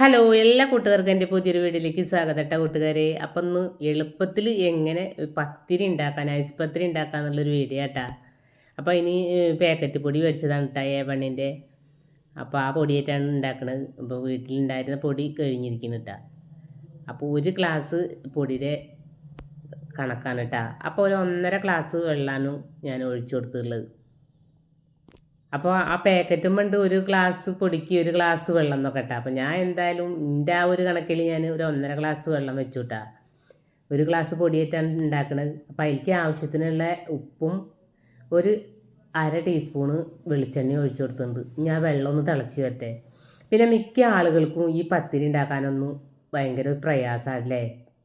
Hello എല്ലാ കൂട്ടുകാർക്കും എന്റെ പുതിയൊരു വീട്ടിലേക്ക് സ്വാഗതം കേട്ടോ കൂട്ടുകാരെ. അപ്പം ഒന്ന് എളുപ്പത്തിൽ എങ്ങനെ പത്തിരി ഉണ്ടാക്കാൻ ഐസ് പത്തിരി ഉണ്ടാക്കാന്നുള്ളൊരു വീഡിയോ കേട്ടാ അപ്പോൾ ഇനി പാക്കറ്റ് പൊടി മേടിച്ചതാണ് കേട്ടോ ഏ പണ്ണിന്റെ അപ്പോൾ ആ പൊടിയായിട്ടാണ് ഉണ്ടാക്കുന്നത് അപ്പോൾ വീട്ടിലുണ്ടായിരുന്ന പൊടി കഴിഞ്ഞിരിക്കുന്നു കേട്ടോ അപ്പോൾ ഒരു ഗ്ലാസ് പൊടിയുടെ കണക്കാണ് കേട്ടോ അപ്പോൾ ഒരു ഒന്നര ഗ്ലാസ് വെള്ളമാണ് ഞാൻ ഒഴിച്ചു കൊടുത്തിട്ടുള്ളത്. അപ്പോൾ ആ പാക്കറ്റും കൊണ്ട് ഒരു ഗ്ലാസ് പൊടിക്ക് ഒരു ഗ്ലാസ് വെള്ളം എന്നൊക്കെ ഇട്ടാ. അപ്പോൾ ഞാൻ എന്തായാലും എന്റെ ആ ഒരു കണക്കിൽ ഞാൻ ഒരു ഒന്നര ഗ്ലാസ് വെള്ളം വെച്ചു ഒരു ഗ്ലാസ് പൊടിയായിട്ടാണ് ഉണ്ടാക്കുന്നത് അപ്പോൾ അതിലേക്ക് ആവശ്യത്തിനുള്ള ഉപ്പും ഒരു അര ടീസ്പൂണ് വെളിച്ചെണ്ണ ഒഴിച്ചു കൊടുത്തിട്ടുണ്ട്. ഞാൻ വെള്ളം ഒന്ന് തിളച്ച് വരട്ടെ. പിന്നെ മിക്ക ആളുകൾക്കും ഈ പത്തിരി ഉണ്ടാക്കാനൊന്നും ഭയങ്കര പ്രയാസമല്ലേ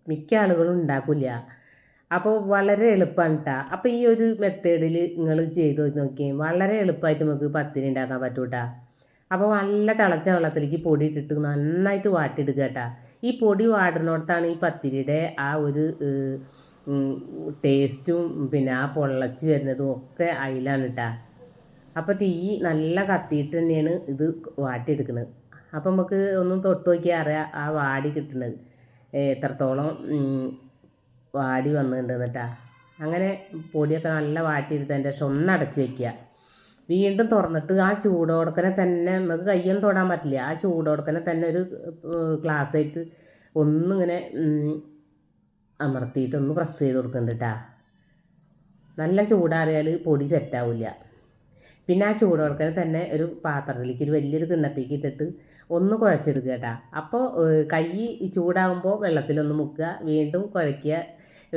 മിക്ക ആളുകളും ഉണ്ടാക്കില്ല അപ്പോൾ വളരെ എളുപ്പമാണ് കേട്ടോ അപ്പോൾ ഈ ഒരു മെത്തേഡിൽ നിങ്ങൾ ചെയ്ത് നോക്കിയേ വളരെ എളുപ്പമായിട്ട് നമുക്ക് പത്തിരി ഉണ്ടാക്കാൻ പറ്റും കേട്ടോ അപ്പോൾ നല്ല തിളച്ച വെള്ളത്തിലേക്ക് പൊടി ഇട്ടിട്ട് നന്നായിട്ട് വാട്ടിയെടുക്കുക കേട്ടോ ഈ പൊടി വാടുന്നിടത്താണ് ഈ പത്തിരിയുടെ ആ ഒരു ടേസ്റ്റും പിന്നെ ആ പൊള്ളച്ച് വരുന്നതും ഒക്കെ അതിലാണ് കേട്ടോ അപ്പോൾ തീ നല്ല കത്തിയിട്ട് തന്നെയാണ് ഇത് വാട്ടിയെടുക്കുന്നത് അപ്പോൾ നമുക്ക് ഒന്ന് തൊട്ട് നോക്കിയാൽ അറിയാം ആ വാടി കിട്ടുന്നത് എത്രത്തോളം വാടി വന്നിട്ടുണ്ട് അങ്ങനെ പൊടിയൊക്കെ നല്ല വാട്ടിയെടുത്തതിന്റെ ഒന്ന് അടച്ച് വെക്കുക. വീണ്ടും തുറന്നിട്ട് ആ ചൂടോടക്കനെ തന്നെ നമുക്ക് കയ്യൊന്നും തൊടാൻ പറ്റില്ല. ആ ചൂടോടക്കനെ തന്നെ ഒരു ഗ്ലാസ്സായിട്ട് ഒന്നിങ്ങനെ അമർത്തിയിട്ടൊന്ന് പ്രസ് ചെയ്ത് കൊടുക്കുന്നുണ്ട് കേട്ടാ നല്ല ചൂടാറിയാൽ പൊടി സെറ്റാവില്ല പിന്നെ ആ ചൂടോടക്കനെ തന്നെ ഒരു പാത്രത്തിലേക്ക് ഒരു വലിയൊരു കിണ്ണത്തേക്ക് ഇട്ടിട്ട് ഒന്ന് കുഴച്ചെടുക്കുക കേട്ടോ. അപ്പോൾ കൈ ചൂടാകുമ്പോൾ വെള്ളത്തിലൊന്ന് മുക്കുക വീണ്ടും കുഴയ്ക്കുക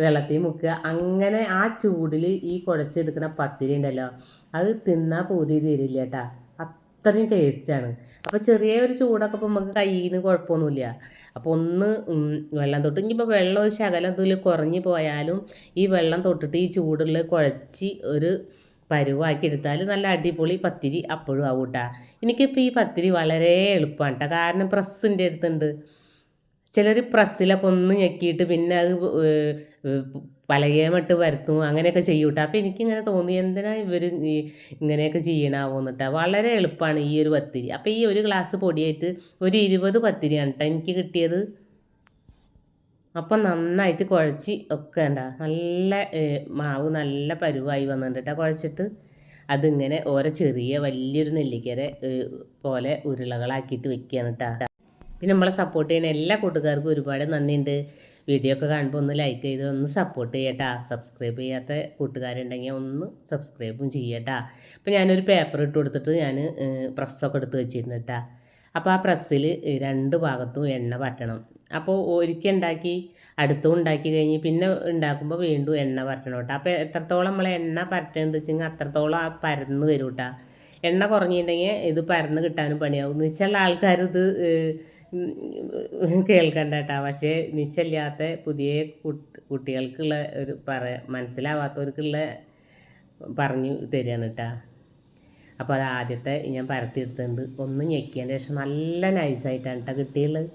വെള്ളത്തിൽ മുക്കുക. അങ്ങനെ ആ ചൂടിൽ ഈ കുഴച്ചെടുക്കുന്ന പത്തിരി ഉണ്ടല്ലോ അത് തിന്നാൽ പൂതി തീരില്ല കേട്ടാ. അത്രയും ടേസ്റ്റാണ്. അപ്പോൾ ചെറിയ ഒരു ചൂടൊക്കെ ഇപ്പോൾ നമുക്ക് കയ്യിന് കുഴപ്പമൊന്നുമില്ല. അപ്പോൾ ഒന്ന് വെള്ളം തൊട്ട് ഇനിയിപ്പോൾ വെള്ളം ഒരു ശകലം ഇതിൽ കുറഞ്ഞു പോയാലും ഈ വെള്ളം തൊട്ടിട്ട് ഈ ചൂടുള്ള കുഴച്ച് ഒരു പരുവാക്കി എടുത്താൽ നല്ല അടിപൊളി പത്തിരി അപ്പോഴും ആവും കേട്ടോ എനിക്കിപ്പോൾ ഈ പത്തിരി വളരെ എളുപ്പമാണ് കേട്ടോ കാരണം പ്രസ്സിന്റെ അടുത്തുണ്ട്. ചിലർ പ്രസ്സിലൊക്കെ ഒന്ന് ഞെക്കിയിട്ട് പിന്നെ അത് പലകേമട്ട് വരുത്തും അങ്ങനെയൊക്കെ ചെയ്യും കേട്ടോ അപ്പോൾ എനിക്കിങ്ങനെ തോന്നി എന്തിനാ ഇവർ ഇങ്ങനെയൊക്കെ ചെയ്യണാവോന്നിട്ടാ വളരെ എളുപ്പമാണ് ഈ ഒരു പത്തിരി. അപ്പോൾ ഈ ഒരു ഗ്ലാസ് പൊടിയായിട്ട് ഒരു ഇരുപത് പത്തിരിയാണ് കേട്ടോ എനിക്ക് കിട്ടിയത്. അപ്പം നന്നായിട്ട് കുഴച്ച് ഒക്കെ നല്ല മാവ് നല്ല പരുവായി വന്നിട്ട് കുഴച്ചിട്ട്. അതിങ്ങനെ ഓരോ ചെറിയ വലിയൊരു നെല്ലിക്കര പോലെ ഉരുളകളാക്കിയിട്ട് വെക്കുകയാണ് കേട്ടോ പിന്നെ നമ്മളെ സപ്പോർട്ട് ചെയ്യുന്ന എല്ലാ കൂട്ടുകാർക്കും ഒരുപാട് നന്ദിയുണ്ട് വീഡിയോ ഒക്കെ കാണുമ്പോൾ ഒന്ന് ലൈക്ക് ചെയ്ത് ഒന്ന് സപ്പോർട്ട് ചെയ്യട്ടാ സബ്സ്ക്രൈബ് ചെയ്യാത്ത കൂട്ടുകാരുണ്ടെങ്കിൽ ഒന്ന് സബ്സ്ക്രൈബും ചെയ്യട്ടാ അപ്പോൾ ഞാനൊരു പേപ്പർ ഇട്ട് കൊടുത്തിട്ട് ഞാൻ പ്രസ്സൊക്കെ എടുത്ത് വെച്ചിരുന്നു കേട്ടാ അപ്പോൾ ആ പ്രസ്സിൽ രണ്ട് ഭാഗത്തും എണ്ണ പറ്റണം. അപ്പോൾ ഒരിക്കൽ ഉണ്ടാക്കി അടുത്തും ഉണ്ടാക്കി കഴിഞ്ഞ് പിന്നെ ഉണ്ടാക്കുമ്പോൾ വീണ്ടും എണ്ണ പരട്ടണം കേട്ടോ. അപ്പോൾ എത്രത്തോളം നമ്മൾ എണ്ണ പരട്ടേണ്ടത് വെച്ചെങ്കിൽ അത്രത്തോളം ആ പരന്ന് വരും കേട്ടോ. എണ്ണ കുറഞ്ഞിട്ടുണ്ടെങ്കിൽ ഇത് പരന്ന് കിട്ടാനും പണിയാവും. നിശ്ചയുള്ള ആൾക്കാർ ഇത് കേൾക്കണ്ട കേട്ടോ. പക്ഷേ നിശ്ചയില്ലാത്ത പുതിയ കുട്ടികൾക്കുള്ള ഒരു പറ മനസ്സിലാവാത്തവർക്കുള്ള പറഞ്ഞു തരികയാണ് കേട്ടോ. അപ്പോൾ അത് ആദ്യത്തെ ഞാൻ പരത്തിയെടുത്തിട്ടുണ്ട് ഒന്ന് ഞെക്കിയതിന്റെ ശേഷം നല്ല നൈസായിട്ടാണ് കേട്ടോ കിട്ടിയുള്ളത്.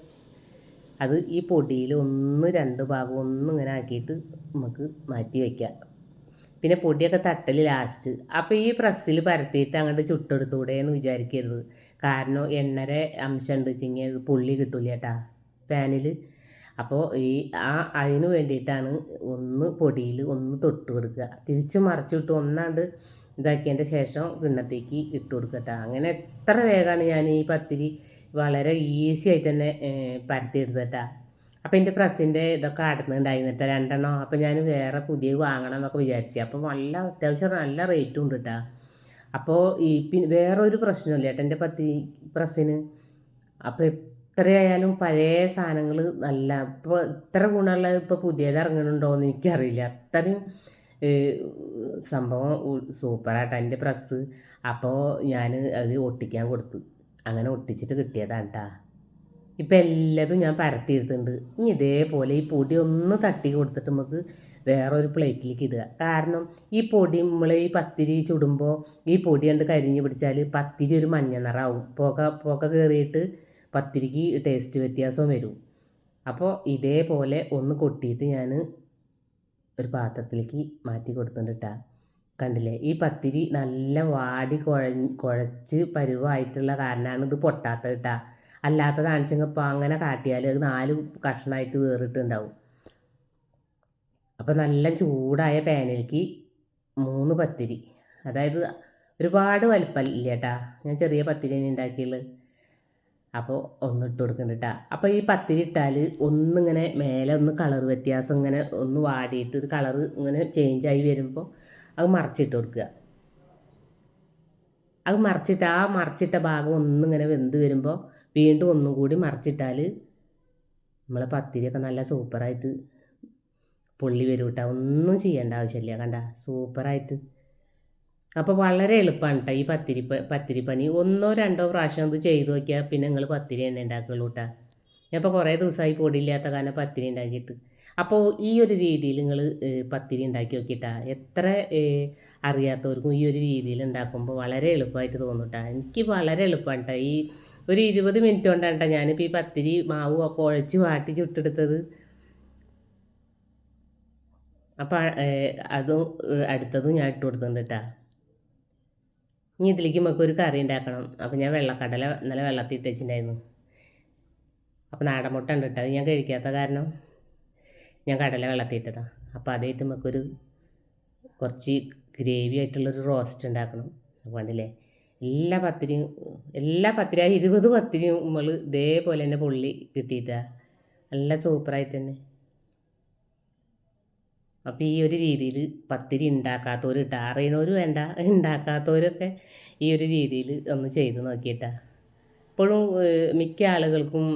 അത് ഈ പൊടിയിൽ ഒന്ന് രണ്ട് ഭാഗം ഒന്നും ഇങ്ങനെ ആക്കിയിട്ട് നമുക്ക് മാറ്റി വയ്ക്കാം. പിന്നെ പൊടിയൊക്കെ തട്ടൽ ലാസ്റ്റ് അപ്പോൾ ഈ പ്രസ്സിൽ പരത്തിയിട്ട് അങ്ങോട്ട് ചുട്ടെടുത്തൂടെ എന്ന് വിചാരിക്കരുത്. കാരണം എണ്ണര അംശം ഉണ്ട് വെച്ചെങ്കിൽ പുള്ളി കിട്ടില്ല കേട്ടാ പാനിൽ അപ്പോൾ ഈ ആ അതിന് വേണ്ടിയിട്ടാണ് ഒന്ന് പൊടിയിൽ ഒന്ന് തൊട്ട് കൊടുക്കുക. തിരിച്ച് മറിച്ചിട്ട് ഒന്നാണ്ട് ഇതാക്കിയതിന്റെ ശേഷം കിണ്ണത്തേക്ക് ഇട്ട് കൊടുക്കട്ടെ അങ്ങനെ എത്ര വേഗമാണ് ഞാൻ ഈ പത്തിരി വളരെ ഈസി ആയിട്ട് തന്നെ പരത്തിയെടുത്തിട്ടാ അപ്പോൾ എന്റെ പ്രസ്സിന്റെ ഇതൊക്കെ അടുന്നുണ്ടായിരുന്നിട്ട് രണ്ടെണ്ണം. അപ്പോൾ ഞാൻ വേറെ പുതിയ വാങ്ങണം എന്നൊക്കെ വിചാരിച്ചു. അപ്പോൾ നല്ല അത്യാവശ്യം നല്ല റേറ്റും ഉണ്ട് കേട്ടോ. അപ്പോൾ ഈ പിന്നെ വേറൊരു പ്രശ്നമില്ല ചേട്ടാ എന്റെ പത്തി പ്രസ്സിന് അപ്പോൾ എത്രയായാലും പഴയ സാധനങ്ങൾ നല്ല ഇപ്പോൾ ഇത്ര ഗുണമുള്ള ഇപ്പോൾ പുതിയത് ഇറങ്ങുന്നുണ്ടോ എന്ന് എനിക്കറിയില്ല. അത്രയും സംഭവം സൂപ്പറാട്ടോ എന്റെ പ്രസ്. അപ്പോൾ ഞാൻ അത് ഒട്ടിക്കാൻ കൊടുത്തു. അങ്ങനെ ഒട്ടിച്ചിട്ട് കിട്ടിയതാണ് കേട്ടോ ഇപ്പം എല്ലാതും ഞാൻ പരത്തിയെടുത്തിട്ടുണ്ട്. ഇനി ഇതേപോലെ ഈ പൊടി ഒന്ന് തട്ടി കൊടുത്തിട്ട് നമുക്ക് വേറൊരു പ്ലേറ്റിലേക്ക് ഇടുക. കാരണം ഈ പൊടി നമ്മൾ ഈ പത്തിരി ചുടുമ്പോൾ ഈ പൊടി കണ്ട് കരിഞ്ഞ് പിടിച്ചാൽ പത്തിരി ഒരു മഞ്ഞ നിറാവും. പുക പുക കയറിയിട്ട് പത്തിരിക്ക് ടേസ്റ്റ് വ്യത്യാസവും വരും. അപ്പോൾ ഇതേപോലെ ഒന്ന് കൊട്ടിയിട്ട് ഞാൻ ഒരു പാത്രത്തിലേക്ക് മാറ്റി കൊടുത്തിട്ടുണ്ട് കേട്ടോ കണ്ടില്ലേ? ഈ പത്തിരി നല്ല വാടി കുഴ കുഴച്ച് പരുവായിട്ടുള്ള കാരണമാണ് ഇത് പൊട്ടാത്തത് കേട്ടോ അല്ലാത്തതാണെച്ചെങ്കിൽ ഇപ്പോൾ അങ്ങനെ കാട്ടിയാൽ അത് നാല് കഷ്ണമായിട്ട് വേറിട്ടുണ്ടാവും. അപ്പോൾ നല്ല ചൂടായ പാനിലേക്ക് മൂന്ന് പത്തിരി. അതായത് ഒരുപാട് വലിപ്പമില്ല കേട്ടാ ഞാൻ ചെറിയ പത്തിരി തന്നെ ഉണ്ടാക്കിയുള്ളത് അപ്പോൾ ഒന്ന് ഇട്ട് കൊടുക്കുന്നുണ്ട് കേട്ടോ അപ്പോൾ ഈ പത്തിരി ഇട്ടാൽ ഒന്നിങ്ങനെ മേലെ ഒന്ന് കളർ വ്യത്യാസം ഇങ്ങനെ ഒന്ന് വാടിയിട്ട് ഒരു കളർ ഇങ്ങനെ ചേഞ്ച് ആയി വരുമ്പോൾ അത് മറച്ചിട്ട് കൊടുക്കുക. അത് മറച്ചിട്ട് ആ മറച്ചിട്ട ഭാഗം ഒന്നിങ്ങനെ വെന്ത് വരുമ്പോൾ വീണ്ടും ഒന്നും കൂടി മറച്ചിട്ടാൽ നമ്മളെ പത്തിരിയൊക്കെ നല്ല സൂപ്പറായിട്ട് പൊള്ളി വരും കേട്ടോ. ഒന്നും ചെയ്യേണ്ട ആവശ്യമില്ല. കണ്ട? സൂപ്പറായിട്ട്. അപ്പോൾ വളരെ എളുപ്പമാണ് കേട്ടോ ഈ പത്തിരി പത്തിരി പണി. ഒന്നോ രണ്ടോ പ്രാവശ്യം ഇത് ചെയ്തു നോക്കിയാൽ പിന്നെ നിങ്ങൾ പത്തിരി തന്നെ ഉണ്ടാക്കുള്ളൂ കേട്ടോ. ഞാൻ ഇപ്പോൾ കുറേ ദിവസമായി പൊടിയില്ലാത്ത കാരണം പത്തിരി ഉണ്ടാക്കിയിട്ട്. അപ്പോൾ ഈ ഒരു രീതിയിൽ നിങ്ങൾ പത്തിരി ഉണ്ടാക്കി നോക്കിയിട്ടാ? എത്ര അറിയാത്തവർക്കും ഈ ഒരു രീതിയിൽ ഉണ്ടാക്കുമ്പോൾ വളരെ എളുപ്പമായിട്ട് തോന്നും കേട്ടോ എനിക്ക് വളരെ എളുപ്പമാണ് കേട്ടോ ഈ ഒരു ഇരുപത് മിനിറ്റ് കൊണ്ടാണ് കേട്ടോ ഞാനിപ്പോൾ ഈ പത്തിരി മാവ് ഒക്കെ കുഴച്ച് വാട്ടി ചുട്ടെടുത്തത്. അപ്പോൾ അതും അടുത്തതും ഞാൻ ഇട്ട് കൊടുത്തിട്ടുണ്ട് കേട്ടോ ഇനി ഇതിലേക്ക് നമുക്ക് ഒരു കറി ഉണ്ടാക്കണം. അപ്പോൾ ഞാൻ വെള്ളക്കടല ഇന്നലെ വെള്ളത്തിൽ ഇട്ട് വെച്ചിട്ടുണ്ടായിരുന്നു. അപ്പോൾ നാടൻ മുട്ട ഉണ്ട് കേട്ടോ ഞാൻ കഴിക്കാത്ത കാരണം. ഞാൻ കടല വെള്ളത്തിയിട്ടതാണ് അപ്പോൾ അതായിട്ട് നമുക്കൊരു കുറച്ച് ഗ്രേവി ആയിട്ടുള്ളൊരു റോസ്റ്റ് ഉണ്ടാക്കണം. കണ്ടില്ലേ? എല്ലാ പത്തിരിയും എല്ലാ പത്തിരി ആ ഇരുപത് പത്തിരിയും നമ്മൾ ഇതേപോലെ തന്നെ പൊള്ളി കിട്ടിയിട്ടാണ് നല്ല സൂപ്പറായിട്ട് തന്നെ അപ്പോൾ ഈ ഒരു രീതിയിൽ പത്തിരി ഉണ്ടാക്കാത്തവർ ഇട്ടാ വേണ്ട ഉണ്ടാക്കാത്തവരൊക്കെ ഈ ഒരു രീതിയിൽ ഒന്ന് ചെയ്ത് നോക്കിയിട്ടാ. ഇപ്പോഴും മിക്ക ആളുകൾക്കും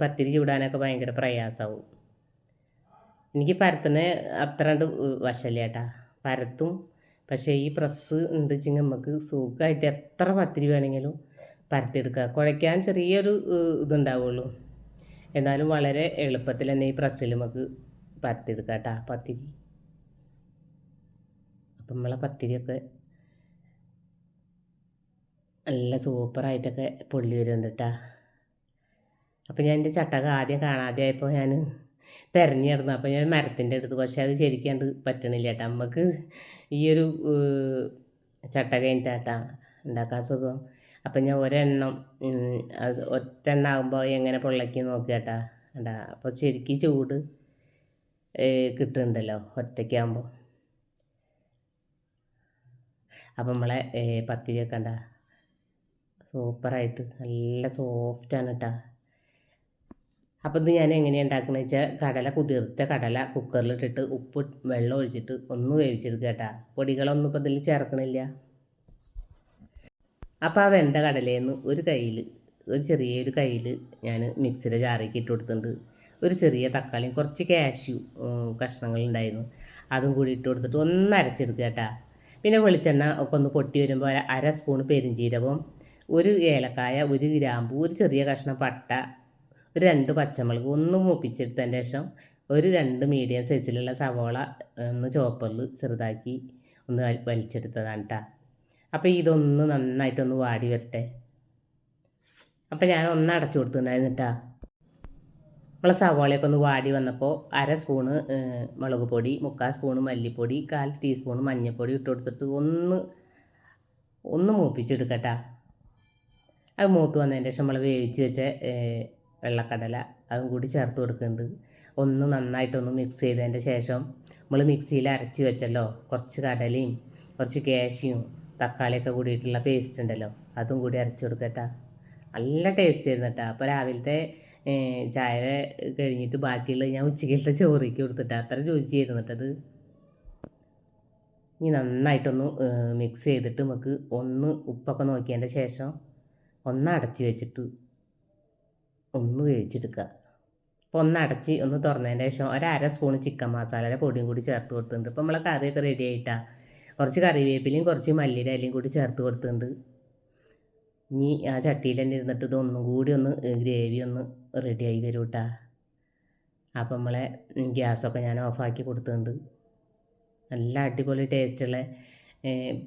പത്തിരി ചൂടാനൊക്കെ ഭയങ്കര പ്രയാസമാവും എനിക്ക് പരത്തുന്ന അത്ര കണ്ട് വശമില്ല ചേട്ടാ പരത്തും. പക്ഷേ ഈ പ്രസ് ഉണ്ട് വെച്ചെങ്കിൽ നമുക്ക് സുഖമായിട്ട് എത്ര പത്തിരി വേണമെങ്കിലും പരത്തിയെടുക്കുക കുഴയ്ക്കാൻ ചെറിയൊരു ഇതുണ്ടാവുള്ളൂ. എന്നാലും വളരെ എളുപ്പത്തിൽ തന്നെ ഈ പ്രസ്സിൽ നമുക്ക് പരത്തിയെടുക്കാം കേട്ടോ പത്തിരി. അപ്പം നമ്മളെ പത്തിരിയൊക്കെ നല്ല സൂപ്പറായിട്ടൊക്കെ പൊള്ളി വരുന്നുണ്ട് കേട്ടോ അപ്പോൾ ഞാൻ എന്റെ ചട്ടക ആദ്യം കാണാതെ ആയപ്പോൾ ഞാൻ തിരഞ്ഞിരുന്നു അപ്പോൾ ഞാൻ മരത്തിന്റെ അടുത്ത് പക്ഷേ അത് ശരിക്കാണ്ട് പറ്റണില്ല ചേട്ടാ നമുക്ക് ഈ ഒരു ചട്ട കഴിഞ്ഞിട്ടാട്ടാ ഉണ്ടാക്കാൻ സുഖം. അപ്പം ഞാൻ ഒരെണ്ണം ഒറ്റ എണ്ണ ആകുമ്പോൾ എങ്ങനെ പൊള്ളക്കി നോക്കിയാട്ടാ ഉണ്ടാ അപ്പോൾ ശരിക്കും ചൂട് കിട്ടുന്നുണ്ടല്ലോ ഒറ്റയ്ക്കാകുമ്പോൾ അപ്പം നമ്മളെ പത്തിരിയൊക്കെ കണ്ട. സൂപ്പറായിട്ട് നല്ല സോഫ്റ്റാണ് കേട്ടോ. അപ്പോൾ ഇത് ഞാൻ എങ്ങനെയാണ് ഉണ്ടാക്കുന്നത് വെച്ചാൽ കടല കുതിർത്ത കടല കുക്കറിലിട്ടിട്ട് ഉപ്പ് വെള്ളം ഒഴിച്ചിട്ട് ഒന്ന് വേവിച്ചെടുക്കുക കേട്ടോ. പൊടികളൊന്നും ഇപ്പോൾ ഇതിൽ ചേർക്കണില്ല. അപ്പോൾ ആ വെന്ത കടലേന്ന് ഒരു കയ്യിൽ ഒരു ചെറിയൊരു കയ്യിൽ ഞാൻ മിക്സിയുടെ ജാറേക്ക് ഇട്ട് കൊടുത്തിട്ടുണ്ട്. ഒരു ചെറിയ തക്കാളിയും കുറച്ച് കാഷ്യു കഷ്ണങ്ങളുണ്ടായിരുന്നു അതും കൂടി ഇട്ട് കൊടുത്തിട്ട് ഒന്ന് അരച്ചെടുക്കുക കേട്ടോ. പിന്നെ വെളിച്ചെണ്ണ ഒക്കെ ഒന്ന് പൊട്ടി വരുമ്പോൾ അര സ്പൂൺ പെരിഞ്ചീരകവും ഒരു ഏലക്കായ ഒരു ഗ്രാമ്പു ഒരു ചെറിയ കഷ്ണം പട്ട ഒരു രണ്ട് പച്ചമുളക് ഒന്ന് മൂപ്പിച്ചെടുത്തതിന് ശേഷം ഒരു രണ്ട് മീഡിയം സൈസിലുള്ള സവോള ഒന്ന് ചോപ്പറിൽ ചെറുതാക്കി ഒന്ന് വലിച്ചെടുത്തതാണ് കേട്ടോ അപ്പോൾ ഇതൊന്ന് നന്നായിട്ടൊന്ന് വാടി വരട്ടെ. അപ്പോൾ ഞാൻ ഒന്ന് അടച്ചു കൊടുത്തിട്ടുണ്ടായിരുന്നു കേട്ടോ നമ്മളെ സവോളയൊക്കെ ഒന്ന് വാടി വന്നപ്പോൾ അര സ്പൂണ് മുളക് പൊടി മുക്കാൽ സ്പൂണ് മല്ലിപ്പൊടി കാൽ ടീസ്പൂൺ മഞ്ഞൾപ്പൊടി ഇട്ട് കൊടുത്തിട്ട് ഒന്ന് ഒന്ന് മൂപ്പിച്ചെടുക്കട്ടാ അത് മൂത്ത് വന്നതിന്റെ ശേഷം നമ്മൾ വേവിച്ച് വെച്ച വെള്ളക്കടല അതും കൂടി ചേർത്ത് കൊടുക്കുന്നുണ്ട്. ഒന്ന് നന്നായിട്ടൊന്ന് മിക്സ് ചെയ്തതിന്റെ ശേഷം നമ്മൾ മിക്സിയിൽ അരച്ച് വെച്ചല്ലോ. കുറച്ച് കടലയും കുറച്ച് കാഷ്യും തക്കാളിയൊക്കെ കൂടിയിട്ടുള്ള പേസ്റ്റ് ഉണ്ടല്ലോ. അതും കൂടി അരച്ച് കൊടുക്കട്ടാ നല്ല ടേസ്റ്റ് ആയിരുന്നു കേട്ടോ അപ്പോൾ രാവിലത്തെ ചായ കഴിഞ്ഞിട്ട് ബാക്കിയുള്ളത് ഞാൻ ഉച്ചക്കത്തെ ചോറിക്ക് കൊടുത്തിട്ട്. അത്ര രുചിയായിരുന്നു കേട്ടത് ഇനി നന്നായിട്ടൊന്ന് മിക്സ് ചെയ്തിട്ട് നമുക്ക് ഒന്ന് ഉപ്പൊക്കെ നോക്കിയതിന്റെ ശേഷം ഒന്ന് അടച്ച് വെച്ചിട്ട് ഒന്ന് വേവിച്ചെടുക്കുക. അപ്പോൾ ഒന്ന് അടച്ച് ഒന്ന് തുറന്നതിന്റെ ശേഷം ഒരര സ്പൂൺ ചിക്കൻ മസാലയുടെ പൊടിയും കൂടി ചേർത്ത് കൊടുത്തിട്ടുണ്ട്. ഇപ്പോൾ നമ്മളെ കറിയൊക്കെ റെഡി ആയിട്ടാണ് കുറച്ച് കറിവേപ്പിലയും കുറച്ച് മല്ലിയുടെ ഇലയും കൂടി ചേർത്ത് കൊടുത്തിട്ടുണ്ട്. ഇനി ആ ചട്ടിയിൽ തന്നെ ഇരുന്നിട്ട് ഇതൊന്നും കൂടി ഒന്ന് ഗ്രേവി ഒന്ന് റെഡിയായി വരും കേട്ടാ അപ്പം നമ്മളെ ഗ്യാസൊക്കെ ഞാൻ ഓഫാക്കി കൊടുത്തിട്ടുണ്ട്. നല്ല അടിപൊളി ടേസ്റ്റുള്ള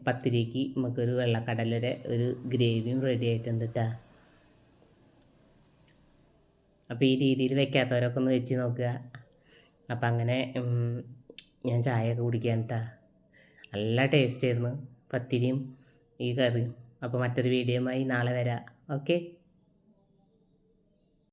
പത്തിരിക്ക് നമുക്കൊരു വെള്ളക്കടലയുടെ ഒരു ഗ്രേവിയും റെഡി ആയിട്ടുണ്ട് കേട്ടാ അപ്പോൾ ഈ രീതിയിൽ വെക്കാത്തവരൊക്കെ ഒന്ന് വെച്ച് നോക്കുക. അപ്പം അങ്ങനെ ഞാൻ ചായയൊക്കെ കുടിക്കാൻ കേട്ടാ നല്ല ടേസ്റ്റ് ആയിരുന്നു പത്തിരിയും ഈ കറിയും. അപ്പോൾ മറ്റൊരു വീഡിയോയുമായി നാളെ വരാം. ഓക്കെ